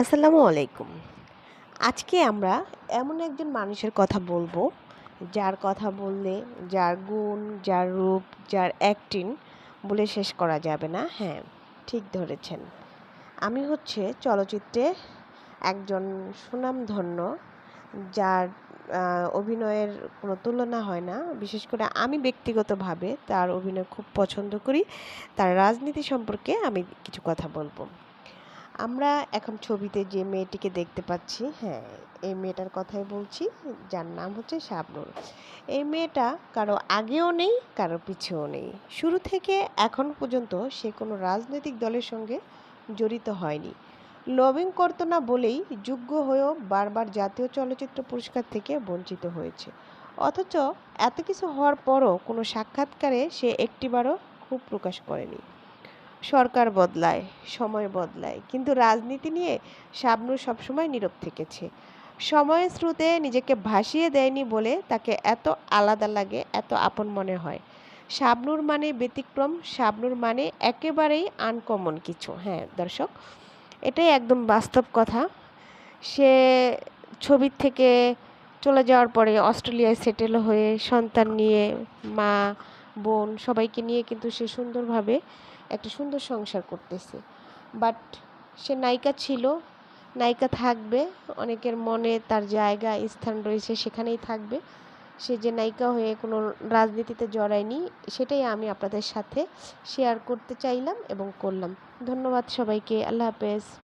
আসসালামু আলাইকুম। আজকে আমরা এমন একজন মানুষের কথা বলব, যার কথা বললে যার গুণ, যার রূপ, যার অ্যাক্টিং বলে শেষ করা যাবে না হ্যাঁ ঠিক ধরেছেন। আমি হচ্ছে চলচ্চিত্রে একজন সুনামধন্য, যার অভিনয়ের কোনো তুলনা হয় না, বিশেষ করে আমি ব্যক্তিগতভাবে তার অভিনয় খুব পছন্দ করি, তার রাজনীতি সম্পর্কে আমি কিছু কথা বলব। আমরা এখন ছবিতে যে মেয়েটিকে দেখতে পাচ্ছি হ্যাঁ এই মেয়েটার কথাই বলছি, যার নাম হচ্ছে শাবনূর। এই মেয়েটা কারও আগেও নেই, কারও পিছেও নেই। শুরু থেকে এখন পর্যন্ত সে কোনো রাজনৈতিক দলের সঙ্গে জড়িত হয়নি। লবিং করতো না বলেই যোগ্য হয়েও বারবার জাতীয় চলচ্চিত্র পুরস্কার থেকে বঞ্চিত হয়েছে। অথচ এত কিছু হওয়ার পরও কোনো সাক্ষাৎকারে সে একটিবারও খুব প্রকাশ করেনি। সরকার বদলায়, সময় বদলায়। কিন্তু রাজনীতি নিয়ে শাবনূর সবসময় নীরব থেকেছে। সময়ের স্রোতে নিজেকে ভাসিয়ে দেয়নি বলে তাকে এত আলাদা লাগে, এত আপন মনে হয়। শাবনুর মানে ব্যতিক্রম, শাবনুর মানে একেবারেই আনকমন কিছু। হ্যাঁ দর্শক, এটাই একদম বাস্তব কথা। সে ছবির থেকে চলে যাওয়ার পরে অস্ট্রেলিয়ায় সেটেল হয়ে সন্তান নিয়ে মা বোন সবাইকে নিয়ে কিন্তু সে সুন্দরভাবে একটা সুন্দর সংসার করতেছে। বাট সে নায়িকা ছিল, নায়িকা থাকবে, অনেকের মনে তার জায়গা, স্থান রয়েছে সেখানেই থাকবে। সে যে নায়িকা হয়ে কোনো রাজনীতিতে জড়ায়নি, সেটাই আমি আপনাদের সাথে শেয়ার করতে চাইলাম এবং করলাম। ধন্যবাদ সবাইকে, আল্লাহ হাফেজ।